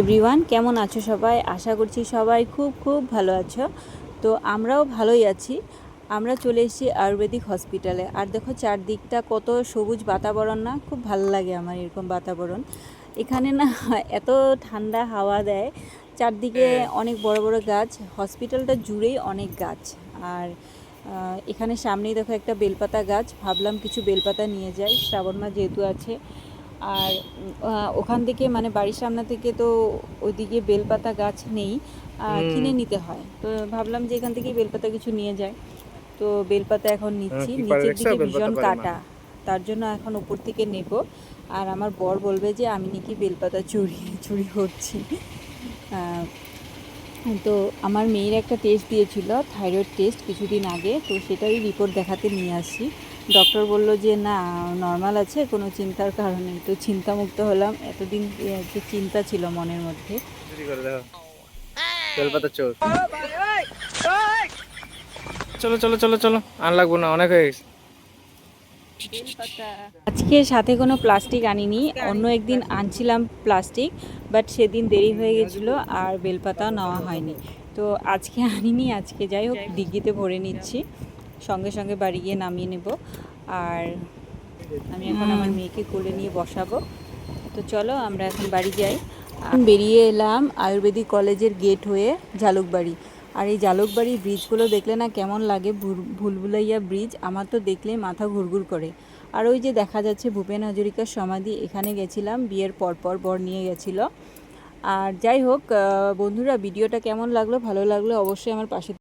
Everyone কেমন আছো সবাই? আশা করছি সবাই খুব খুব ভালো আছো। তো আমরাও ভালোই আছি। আমরা চলে এসেছি আয়ুর্বেদিক হসপিটালে। আর দেখো চারদিকটা কত সবুজ বাতাবরণ না? খুব ভালো লাগে আমার এরকম বাতাবরণ। এখানে না এত ঠান্ডা হাওয়া দেয়। চারদিকে অনেক বড় বড় গাছ। হসপিটালটা জুড়েই অনেক গাছ। আর এখানে সামনেই দেখো একটা বেলপাতা গাছ। ভাবলাম কিছু বেলপাতা নিয়ে যাই। শ্রাবণ মাস যেহেতু আছে। আর ওখান থেকে মানে বাড়ির সামনে থেকে তো ওইদিকে বেলপাতা গাছ নেই কিনে নিতে হয়। তো ভাবলাম যে এখান থেকে বেলপাতা কিছু নিয়ে যায় তো বেলপাতা এখন নিচ্ছি। নিচের দিকে ভীষণ কাটা। তার জন্য এখন উপর থেকে নেব। আর আমার বর বলবে যে আমি নাকি বেলপাতা চুরি চুরি করছি। তো আমার মেয়ের একটা টেস্ট দিয়েছিল থাইরয়েড টেস্ট কিছুদিন আগে। তো সেটারই রিপোর্ট দেখাতে নিয়ে আসি। ডক্টর বলল যে না নর্মাল আছে কোনো চিন্তার কারণে তো চিন্তামুক্ত হলাম। এতদিন এ, যে চিন্তা ছিল মনের মধ্যে। চুরি করে দেখো। বেলপাতা চোর। চলো চলো চলো চলো। আর লাগবো না অনেক হয়ে গেছে। আজকে সাথে কোনো প্লাস্টিক আনিনি অন্য একদিন আনছিলাম প্লাস্টিক বাট সেদিন দেরি হয়ে গেছিল আর বেলপাতা নেওয়া হয়নি। তো আজকে আনিনি আজকে যাই হোক ডিগ্গিতে ভরে নিচ্ছি। সঙ্গে সঙ্গে বাড়ি গিয়ে নামিয়ে নেব। আর আমি এখন আমার মেয়েকে কোলে নিয়ে বসাবো। তো চলো আমরা এখন বাড়ি যাই। বেরিয়ে এলাম আয়ুর্বেদিক কলেজের গেট হয়ে ঝালুকবাড়ি আর এই ঝালুকবাড়ির ব্রিজগুলো দেখলে না কেমন লাগে ভুল- ভুলভুলাইয়া ব্রিজ? আমার তো দেখলে মাথা ঘুরঘুর করে। আর ওই যে দেখা যাচ্ছে ভূপেন হাজরিকার সমাধি এখানে গেছিলাম বিয়ের পরপর বর নিয়ে গেছিল। আর যাই হোক বন্ধুরা ভিডিওটা কেমন লাগল ভালো লাগল অবশ্যই আমার পাশে